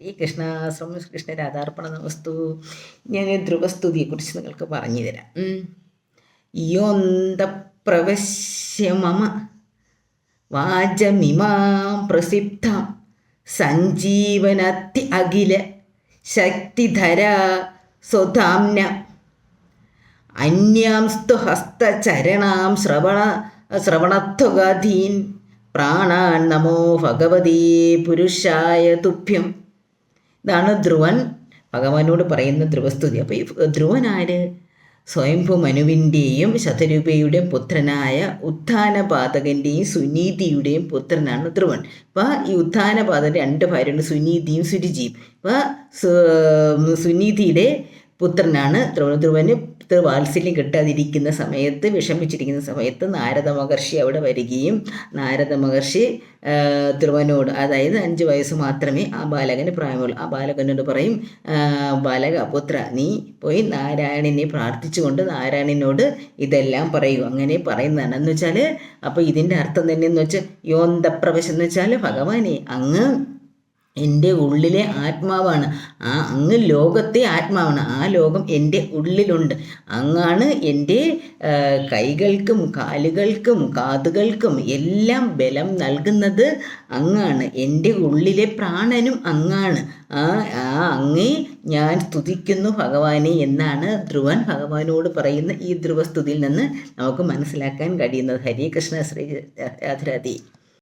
ഈ കൃഷ്ണാശ്രമ കൃഷ്ണ രാധാർപ്പണ നമസ്തു. ഞാൻ ധ്രുവസ്തുതിയെക്കുറിച്ച് നിങ്ങൾക്ക് പറഞ്ഞു തരാം. യോന്തപ്രവശ്യ യോന്ത പ്രവശ്യ മമ വാചമിമാം പ്രസിദ്ധം സഞ്ജീവനത്തി അഖില ശക്തിധര സ്വധാംന അന്യാംസ്തു ഹസ്തചരണാം ശ്രവണ ശ്രവണത്വഗാധീൻ പ്രാണാൻ നമോ ഭഗവതീ പുരുഷായ തുഭ്യം. ഇതാണ് ധ്രുവൻ. ഭഗവാനോട് പറയുന്ന ധ്രുവസ്തുതി. അപ്പോൾ ഈ ധ്രുവൻ ആര്? സ്വയംഭു മനുവിന്റെയും ശതരൂപയുടെയും പുത്രനായ ഉത്ഥാനപാതകന്റെയും സുനീതിയുടെയും പുത്രനാണ് ധ്രുവൻ. അപ്പോൾ ഈ ഉത്ഥാനപാതകന്റെ രണ്ട് ഭാര്യയുണ്ട് സുനീതിയും സുരുചിയും. അപ്പോൾ സുനീതിയുടെ പുത്രനാണ്. ധ്രുവന് വാത്സല്യം കിട്ടാതിരിക്കുന്ന സമയത്ത് വിഷമിച്ചിരിക്കുന്ന സമയത്ത് നാരദ മഹർഷി അവിടെ വരികയും നാരദ മഹർഷി ത്രിവനോട് അതായത് അഞ്ച് വയസ്സ് മാത്രമേ ആ ബാലകന് പ്രായമുള്ളൂ. ആ ബാലകനോട് പറയും ബാലക പുത്ര നീ പോയി നാരായണനെ പ്രാർത്ഥിച്ചുകൊണ്ട് നാരായണനോട് ഇതെല്ലാം പറയൂ. അങ്ങനെ പറയുന്നതാണ്. എന്ന് വെച്ചാൽ അപ്പോൾ ഇതിന്റെ അർത്ഥം തന്നെ എന്ന് വെച്ചാൽ യോന്തപ്രവശം എന്ന് വെച്ചാൽ ഭഗവാനെ അങ്ങ് എന്റെ ഉള്ളിലെ ആത്മാവാണ്. ആ അങ്ങ് ലോകത്തെ ആത്മാവാണ്. ആ ലോകം എന്റെ ഉള്ളിലുണ്ട്. അങ്ങാണ് എന്റെ കൈകൾക്കും കാലുകൾക്കും കാതുകൾക്കും എല്ലാം ബലം നൽകുന്നത് അങ്ങാണ്. എന്റെ ഉള്ളിലെ പ്രാണനും അങ്ങാണ്. ആ ആ അങ്ങേ ഞാൻ സ്തുതിക്കുന്നു ഭഗവാനെ എന്നാണ് ധ്രുവൻ ഭഗവാനോട് പറയുന്ന ഈ ധ്രുവസ്തുതിയിൽ നിന്ന് നമുക്ക് മനസ്സിലാക്കാൻ കഴിയുന്നത്. ഹരേ കൃഷ്ണ ശ്രീ രാധരാധി